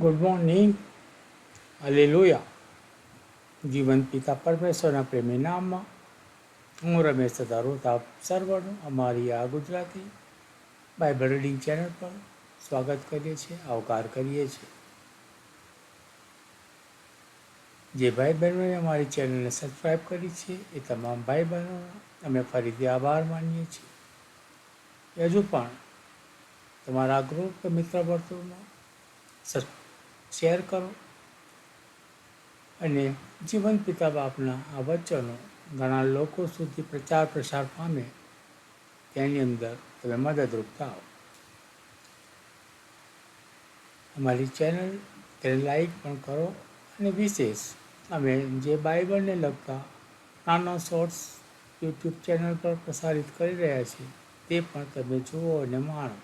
Good morning અલેલુયા જીવન પિતા પરમેશ્વરના પ્રેમી નામમાં હું રમેશ સદારોત આપ સર્વનું અમારી આ ગુજરાતી બાઇબલ રીડિંગ ચેનલ પર સ્વાગત કરીએ છીએ, આવકાર કરીએ છીએ. જે ભાઈ બહેનોએ અમારી ચેનલને સબસ્ક્રાઈબ કરી છે, એ તમામ ભાઈ બહેનો અમે ફરીથી આભાર માનીએ છીએ. હજુ પણ તમારા ગ્રુપ કે મિત્ર વર્તુળમાં સબ શેર કરો અને જીવન પિતા બાપના આ વચનો ઘણા લોકો સુધી પ્રચાર પ્રસાર પામે તેની અંદર તમે મદદરૂપ થાઓ. અમારી ચેનલ તેને લાઈક પણ કરો અને વિશેષ અમે જે બાઇબલને લગતા નાના શોર્ટ્સ યુટ્યુબ ચેનલ પર પ્રસારિત કરી રહ્યા છીએ તે પણ તમે જુઓ અને માણો.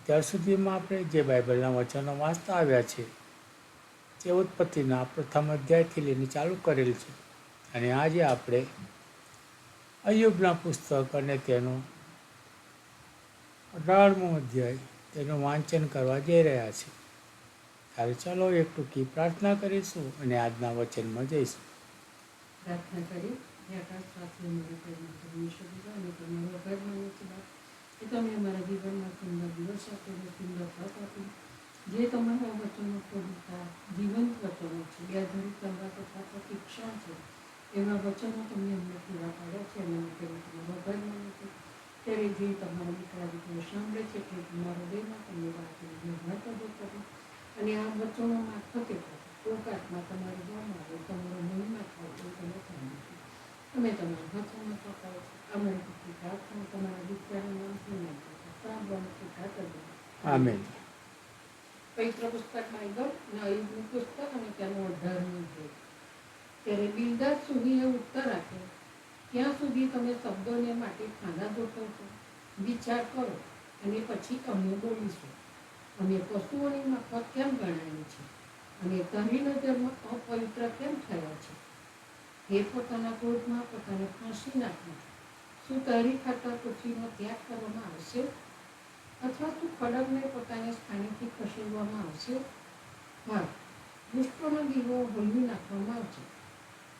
અત્યાર સુધીમાં આપણે જે બાઇબલના વચનો વાંચતા આવ્યા છે, તે ઉત્પત્તિના પ્રથમ અધ્યાયથી લઈને ચાલુ કરેલ છે. અને આજે આપણે અયુબના પુસ્તક અને તેનો અઢારમો અધ્યાય તેનું વાંચન કરવા જઈ રહ્યા છે ત્યારે ચાલો એક ટૂંકી પ્રાર્થના કરીશું અને આજના વચનમાં જઈશું. પ્રાર્થના કરી તમારો કે તમે અમારા જીવનમાં સુંદર દિવસ આપેલો સુંદર તક આપી જે તમારા વચનો પ્રભુતા જીવંત વચનો છે યાદરી કરવા તથા પ્રતિક્ષા છે, એવા વચનો તમને અમને પૂરા પાડ્યા છે અને અમે તેને તમારો આભાર માનું છું ત્યારે જે તમારા દીકરા દીકરીઓ સાંભળે છે તે તમારા હૃદયમાં તમને વાતને વ્યવહાર કરવો પડે અને આ વચનો મારફતે ટૂંકાટમાં તમારે જોવામાં આવે, તમારો મહિમા થાય એ તમે જાણો છો તમે તમારા હાથોમાં પકાવો છો અમારી કેટલી પ્રાર્થના તમારા દીકરાના નામથી નાખો સાંભળવાનું ટીકા કરજો આમેન પવિત્ર પુસ્તક બાઇબલ અને અયુબનું પુસ્તક અને તેનો અઢારમો ભેદ ત્યારે બિલદાર સુધી એ ઉત્તર આપ્યો ત્યાં સુધી તમે શબ્દોને માટે ખાના ગોઠવો છો વિચાર કરો અને પછી અમે બોલીશું અમે પશુઓની મફત કેમ ગણાય છે અને તારી નજરમાં અપવિત્ર કેમ થયા છે એ પોતાના ક્રોધમાં, પોતાને ફાંસી નાખી શું તારી ખાતર પૃથ્વીનો ત્યાગ કરવામાં આવશે? અથવા તું ખડગને પોતાના સ્થાનેથી ખસેડવામાં આવશે? હા, દુષ્ટોનો દીવો હોલવી નાખવામાં આવશે.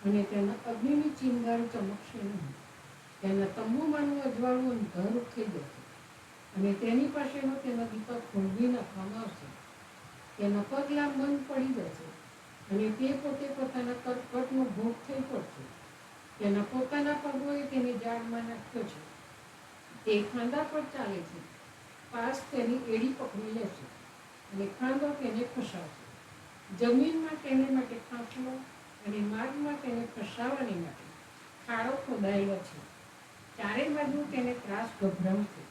અને તેના અગ્નિની ચિંગાર ચમકશે નહીં. તેના તંબુમાંનું અજવાળું અંધારું થઈ જશે અને તેની પાસેનો તેનો દીપક ખોલવી નાખવામાં આવશે. તેના પગલાં બંધ પડી જશે. અને તે પોતે પોતાના કટકટનો ભોગ થઈ પડશે. તેના પોતાના પગોએ તેને જાળમાં નાખ્યો છે. તે ખાંદા પર ચાલે છે. પાસ તેની એડી પકડી લેશે અને ખાંદો તેને ફસાવશે. જમીનમાં તેને માટે ખાંચલો અને માર્ગમાં તેને ફસાવવાની માટે ખાડો ખોદાયેલો છે. ચારે બાજુ તેને ત્રાસ ગભરાવશે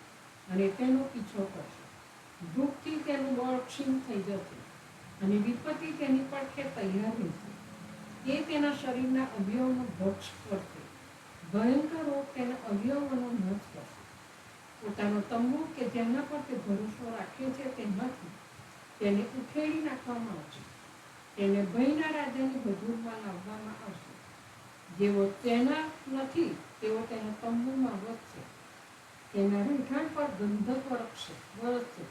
અને તેનો પીછો કરશે. ભૂખથી તેનું બળ ક્ષીણ થઈ જશે. અને વિપત્તિ તેની પડખે તૈયાર રહેશે એ તેના શરીરના અવયવનો ભક્ષ કરશે. ભયંકર રોગ તેના અવયવોનો નાશ કરશે. પોતાનો તંબુ કે જેમના પર તે ભરોસો રાખે છે તેમાંથી તેને ઉખેડી નાખવામાં આવશે. તેને ભયના રાજાની ભજૂરમાં લાવવામાં આવશે. જેઓ તેના નથી તેઓ તેના તંબુમાં વધશે. તેના રહેઠાણ પર ગંધક વરખશે વરસશે.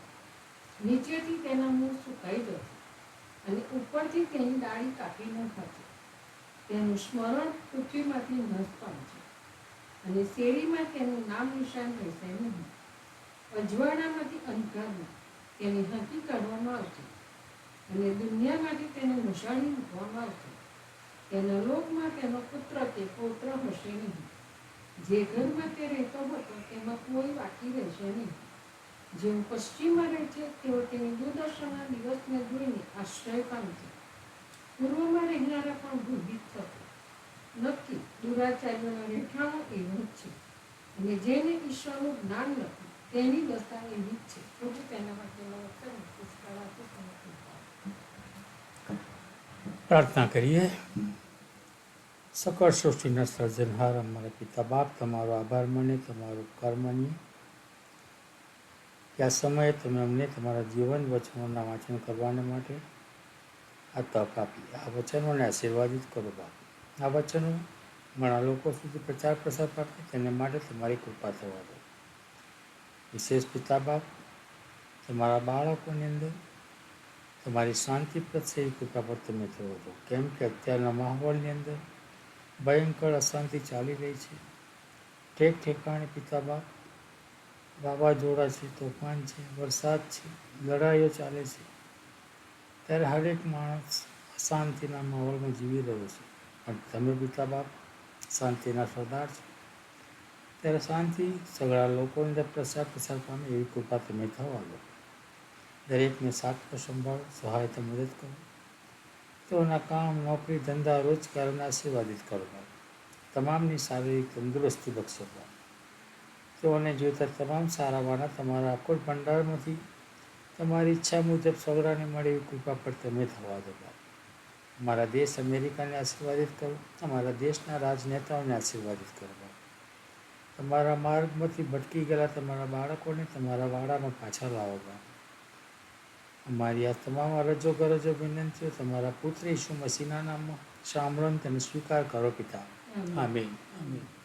નીચેથી તેના મૂળ સુકાઈ જશે. અને ઉપરથી તેની ડાળી કાપી નાખાશે તેનું સ્મરણ પૃથ્વીમાંથી નશ પામશે અને શેરીમાં તેનું નામ નિશાન રહેશે નહીં. અજવાળામાંથી અંધકારમાં તેને હકી કાઢવામાં આવશે. અને દુનિયામાંથી તેને મશાળી મૂકવામાં આવશે. તેના લોકમાં તેનો પુત્ર તે પૌત્ર હશે નહીં. જે ઘરમાં તે રહેતો હતો, તેમાં કોઈ બાકી રહેશે નહીં. જેઓ પશ્ચિમમાં રહે છે, તેઓ તેની દુર્દશાના દિવસને જોઈને આશ્રય પામશે પૂર્વમાં રહેનારા પણ ભૂભીત થશે નક્કી દુરાચાર્યોના રહેઠાણો એવું જ છે. અને જેને ઈશ્વરનું જ્ઞાન નથી, તેની દશા એવી જ છે. પ્રભુ તેના માટેનો વચન પુષ્કળ આપે પ્રાર્થના કરીએ. સકળ સૃષ્ટિના સર્જનહાર, અમારા પિતા બાપ, તમારો આભાર માને, તમારું ઉપકાર માનીએ. કે આ સમયે તમે અમને તમારા જીવન વચનોના વાંચન કરવાને માટે આ તક આપી, આ વચનોને આશીર્વાદિત કરો બાપ. આ વચનો ઘણા લોકો સુધી પ્રચાર પ્રસાર પામે તેને માટે તમારી કૃપા થવા દો. વિશેષ પિતા બાપ, તમારા બાળકોની અંદર તમારી શાંતિપ્રદ પ્રત્યે કૃપા પર તમે થયો છો. કેમ કે અત્યારના માહોલની અંદર ભયંકર અશાંતિ ચાલી રહી છે. ઠેક ઠેકાણે પિતા બાપ વાવાઝોડા છે, તોફાન છે, વરસાદ છે, લડાઈઓ ચાલે છે. ત્યારે હરેક માણસ અશાંતિના માહોલમાં જીવી રહ્યો છે. પણ તમે પિતા બાપ શાંતિના સરદાર છો. ત્યારે શાંતિ સગળા લોકોની અંદર પ્રસાર પ્રસાર પામે એવી કૃપા તમે થવા દો દરેકને સાથ સંભાળો, સહાયતા મદદ કરો. તેઓના કામ, નોકરી, ધંધા, રોજગારને આશીર્વાદિત કરો. તમામની શારીરિક તંદુરસ્તી બક્ષો. તેઓને જોતા તમામ સારાવાના તમારા અકોટ ભંડારમાંથી તમારી ઈચ્છા મુજબ સગડાને મળે એવી કૃપા પર તમે થવા દો બાપ. અમારા દેશ અમેરિકાને આશીર્વાદિત કરો અમારા દેશના રાજનેતાઓને આશીર્વાદિત કરો બાપ. તમારા માર્ગમાંથી ભટકી ગયેલા તમારા બાળકોને તમારા વાડામાં પાછા લાવો બાપ. અમારી આ તમામ અરજો ગરજો વિનંતીઓ તમારા પુત્ર ઈસુ મસીના નામમાં સાંભળો તેને સ્વીકાર કરો પિતા. આમીન. આમીન.